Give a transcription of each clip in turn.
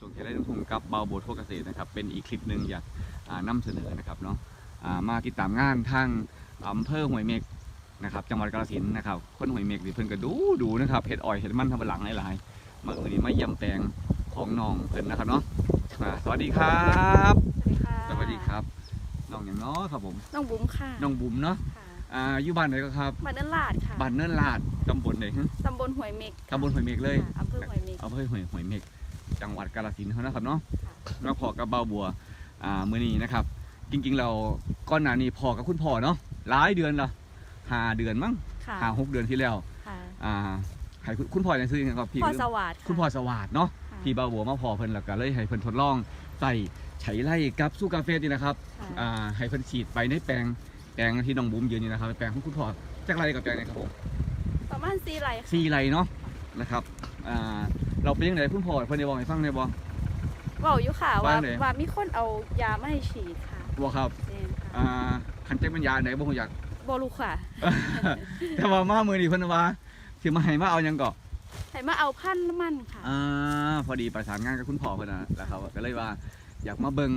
ครับช่วงที่ได้ทุ่งกับเบาโบทโทเกษตรนะครับเป็นอีกคลิปหนึ่งอยากอ่านำเสนอนะครับเนาะอ่ามาติดตามงานทางอำเภอห้วยเมฆนะครับจังหวัดกาฬสินธุ์นะครับคนห้วยเมฆนี่เพิ่นก็ดูดูนะครับเห็ดอ้อยเห็ดมันทำหลังหลายๆมาเออนี่มาเยี่ยมแปลงของน้องเพิ่นนะครับเนาะอ่าสวัสดีครับสวัสดีค่ะสวัสดีครับน้องอย่างเนาะครับผมน้องบุ๋มค่ะน้องบุ๋มเนาะค่ะอ่าอยู่บ้านไหนก็ครับบ้านนันลาดค่ะบ้านเนินลาดตำบลไหนฮะตำบลห้วยเมกค่ะตำบลห้วยเมฆเลยค่ะอำเภอห้วยเมกอำเภอห้วยห้วยเมฆจั งหวัดกาฬสินธุ์เขานะครับเนาะค่ะมาพอกับเบาบัวอ่ามื้อนี้นะครับ จริงๆเราก้อนหน้านี้พอกับคุณพ่อเนาะหลายเดือนละห้าเดือนมั้งค่ะห้าหกเดือนที่แล้วค่ะอ่าให้คุณคุณพ่อยังซื้อยังครับพี่พ่อสวัสดิ์ะคุณพ่อสวัสดเนาะค่ะพี่เบาบัวมาพอเพิ่นแล้วก็เลยให้เพิ่นทดลองใส่ไฉไล่กับสู้กาแฟนี่นะครับค่ะอ่าให้เพิ่นฉีดไปในแปลงแปลงที่น้องบุ๋มยืนอยู่นะครับแปลงของคุณพ่อจักไรกับแปลงไหนครับผมประมาณสี่ไร่ค่ะสี่ไรเนาะนะครับอ่า เราเป็นยังไงคุณพ่อเพิ่นได้บอกให้ฟังได้บ่ บอกอยู่ค่ะว่าว่าไงว่ามีคนเอายามาให้ฉีดค่ะบ่ครับเองค่ะอ่าคันแจ้งเป็นยาไหนบ่ฮู้จักบรู้ค่ะแต่ว่ามามือนี่เพิ่นว่าสิมาให้มาเอาหยังก่อให้มาเอาพันธุ์มันค่ะอ่าพอดีประสานงานกับคุณพ่อเพิ่นน่ะแล้วเขาก็เลยว่าอยากมาเบิ่ง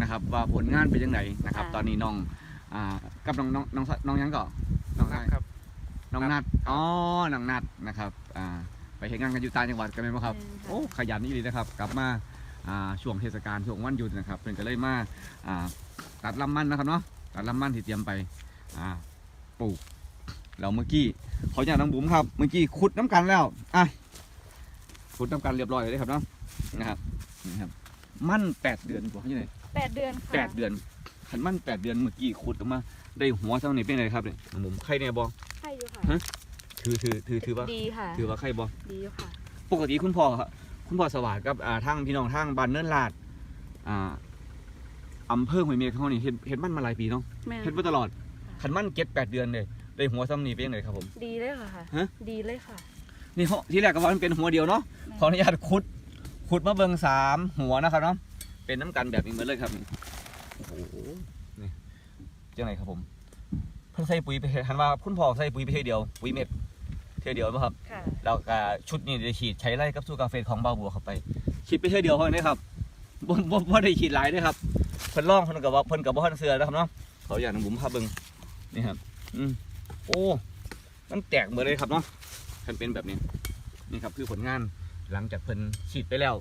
นะครับว่าผลงานเป็นจังไดนะครับค่ะตอนนี้น้องอ่ากับน้องน้องน้องน้องหยังก่อน้องนันัดดครับ น้องนัดอ๋อ น้องนัดนะครับ อ่า ไปเฮ็ดงานกันอยู่ต่างจังหวัดกันแม่นบ่ครับเองค่ะโอ้ขยันนี่เลยนะครับ กลับมาอ่าช่วงเทศกาลช่วงวันหยุดนะครับเพิ่นก็เลยมาอ่าตัดลำมันนะครับเนาะตัดลำมันที่เตรียมไปอ่าปลูกแล้วเมื่อกี้ขออนุญาตน้องบุ๋มครับเมื่อกี้ขุดน้ำกันแล้วอะขุดน้ำกันเรียบร้อยเลยครับเนาะนะครับนี่ครับมันแปดเดือนกว่าเขาจะไหนแปดเดือนค่ะแปดเดือนขันมันแปดเดือนเมื่อกี้ขุดออกมา ได้หัวเท่านี้เป็นไงครับเนี่ยน้องบุ๋มไข่เนี่ยบอ ใช่อยู่ค่ะ ฮะ ถือถือถือถือว่าดีค่ะ ถือว่าไข่บอดีอยู่ค่ะ ปกติคุณพ่อครับคุณพ่อสวัสดิ์กับอ่าทางพี่น้องทางบ้านเนินลาดอ่าอำเภอห้วยเมฆเขานี่เฮ็ดเฮ็ดมันมาหลายปีเนาะแม่เฮ็ดมาตลอดขันมันเก็ดแปดเดือนเลยได้หัวซ้ำนี่เป็นยังไงครับผม ดีเลยค่ะ ฮะ ดีเลยค่ะ นี่เขาที่แรกก็ว่ามันเป็นหัวเดียวเนาะแม่ขออนุญาตขุดขุดมาเบิ่งสามหัวนะครับเนาะเป็นน้ำกันแบบนี้เหมือนเลยครับนี่โอ้โหนี่จังไงครับผมเพิ่งใส่ปุ๋ยไปหันว่าคุณพ่อใส่ปุ๋ยไปเท่ยเดียว ปุ๋ยเม็ดเท่ยเดียวป่ะครับค่ะแล้วก็ชุดนี้ได้ฉีดใช้ไล่กับสู้กาแฟของเบาบัวเข้าไปฉีดไปเท่ยเดียวเท่านั้นนะครับบ่บ่บ่ได้ฉีดหลายด้วยครับเพิ่นล่องเพิ่นกับว่าเพิ่นกับบ่ทันเสือนะครับเนาะเขาอยากน้ำบุ๋มพาเบิ่งนี่ครับ อืมโอ้ มันแตกหมดเลยครับเนาะมันเป็นแบบนี้ นี่ครับคือผลงานหลังจากเพิ่นฉีดไปแล้ว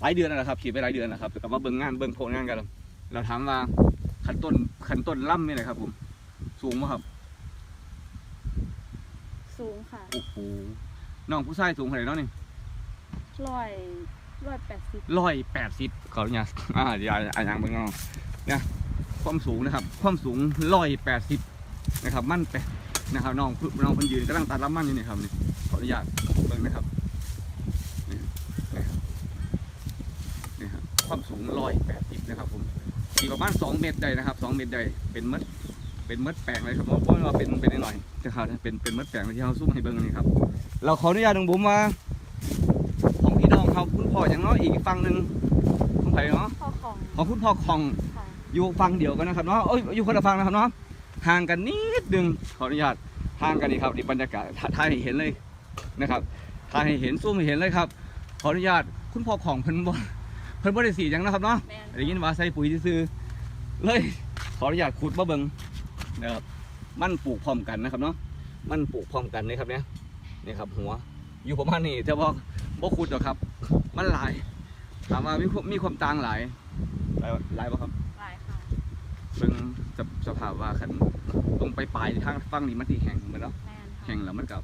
หลายเดือนแล้วนะครับฉีดไปหลายเดือนนะครับกลับมาเบิ่งงานเบิ่งผลงานกันแล้วเราถามว่าขันต้นขันต้นล่ำนี่นะครับผม สูงไหมครับ สูงค่ะโอ้โหน้องผู้ชายสูงเท่าไหร่เนาะนี่ร้อยร้อยแปดสิบร้อยแปดสิบขออนุญาตอ่าเดี๋ยวอ่านอย่างเบิ่งเอาเนี่ยความสูงนะครับ ความสูงร้อยแปดสิบนะครับ มั่นแปดนะครับน้องน้องเพิ่นยืนกำลังตัดลำมันอยู่นี่ครับนี่ขออนุญาตเบิ่งนะครับนี่นะครับนี่ครับความสูงร้อยแปดสิบนะครับผมที่ประมาณสองเมตรได้นะครับสองเมตรได้เป็นมัด เป็นมัดแปลงเลยครับเพราะเพราะว่าเป็นเป็นหน่อยๆนะครับเป็นเป็นมัดแปลงที่เขาซุ้มให้เบิ่งนี่ครับ เราขออนุญาตน้องบุ๋มมาของพี่น้องเขาคุณพ่ออย่างน้อยอีกฝั่งหนึ่งของไผ่เนาะพ่อของของคุณพ่อของค่ะอยู่ฝั่งเดียวกันนะครับเนาะเอ้ยอยู่คนละฝั่งนะครับเนาะห่างกันนิดนึงขออนุญาตห่างกันนี่ครับนี่บรรยากาศถ่าถ่ายให้เห็นเลยนะครับถ่ายให้เห็นซูมให้เห็นเลยครับ ขออนุญาตคุณพ่อของเพิ่นบ่เพิ่นบ่ได้สีหยังนะครับเนาะแม่นได้ยินว่าใส่ปุ๋ยซื่อๆเลยขออนุญาตขุดมาเบิ่ง นะครับมันปลูกพร้อมกันนะครับเนาะมันปลูกพร้อมกันเลยครับเนี่ยนี่ครับ หัว อยู่ประมาณนี้แต่ว่าบ่ขุดหรอกครับ มันหลายถามว่ามีความมีความต่างหลายหลายหลายบ่ครับหลายค่ะเบิ่งสภสภาพว่าคันตรงไปปลายทางฝั่งนี้มันที่แห้งเหมือนเนาะแม่นค่ะแห้งแล้วมันกับ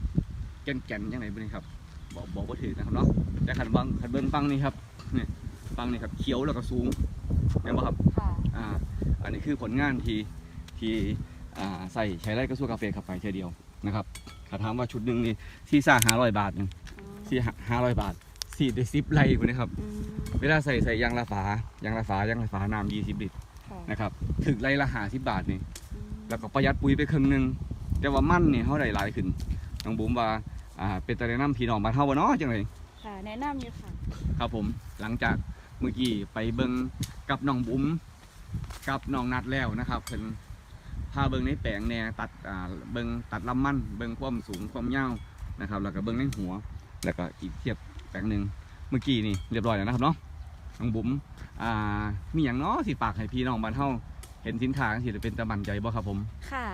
แก่นแก่นๆยังไงบ่นี่ครับ บอกบอกบ่ถือนะครับเนาะแต่คันบางคันเบิ่งฝั่งนี้ครับนี่ฝั่งนี้ครับเขียวแล้วก็สูงแม่นบ่ครับค่ะอ่า อันนี้คือผลงานที่ที่ อ่าใส่ใช้ไร่กระสู้กาแฟเข้าไปแค่เดียวนะครับถ้าถามว่าชุดหนึ่งนี่ที่ซ่าห้าร้อยบาทหนึงอืมที่ห้าร้อยบาทสี่ได้สิบไร่กว่านี้ครับอืมเวลาใส่ใส่ยางละฝายางละฝายางละฝาน้ำยี่สิบลิตรค่ะนะครับถึงไร่ละหาสิบบาทนี่อืมแล้วก็ประหยัดปุ๋ยไปครึ่งหนึงแต่ว่ามันนี่เขาได้หลายขึ้นน้องบุ๋มว่าอ่าเป็นตะแนะนำพี่น้องบ้านเฮาบ่เนาะจังไดค่ะแนะนำอยู่ค่ะครับผมหลังจากเมื่อกี้ไปเบิงกับน้องบุ๋มกับน้องนัดแล้วนะครับเพิ่น พาเบิงในแปลงแหน่ตัดอ่าเบิงตัดลำมันเบิงความสูงความยาวนะครับ แล้วก็เบิงในหัว แล้วก็อีกเทียบแปลงหนึ่งเมื่อกี้นี่เรียบร้อยแล้วนะครับเนาะน้องบุ๋มอ่ามีอย่างเนาะสิฝากให้พี่น้องบ้านเฮาเห็นสินค้าจังซี่เป็นตะมันใจบ่ครับผม ค่ะ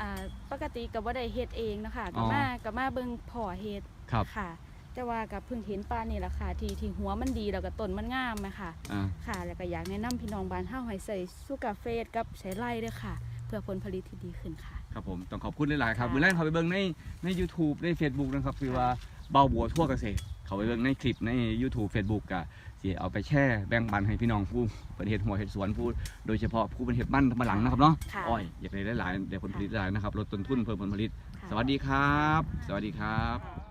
อ่าปกติกับว่าได้เฮ็ดเองนะคะอ๋ก็อมาก็มาเบิ่งพ่อเฮ็ดครับค่ะ แต่ว่ากับเพิ่งเห็นปลานี่แหละค่ะ ที่ที่หัวมันดีแล้วก็ต้นมันงามอะค่ะอ่าค่ะ แล้วก็อยากแนะนำพี่น้องบ้านเฮาให้ใส่ซูกาเฟสกับใช้ไล่ด้วยค่ะ เพื่อผลผลิตที่ดีขึ้นค่ะ ครับผมต้องขอบคุณหลายๆครับค่ะ มื้อแรกเขาไปเบิ่งในใน YouTube ใน Facebook นะครับคือว่าเบาบัวทั่วเกษตร เขาไปเบิ่งในคลิปใน YouTube Facebook ก็สิเอาไปแช่แบ่งปันให้พี่น้องผู้ประเทศหัวเห็ดสวนผู้โดยเฉพาะผู้เป็นเห็ดบ้านทำมาหลังนะครับเนาะค่ะ อ้อยอยากได้หลายๆเดี๋ยวผลผลิตหลายๆนะครับลดต้นทุนเพิ่มผลผลิต ค่ะ สวัสดีครับ สวัสดีครับ ค่ะ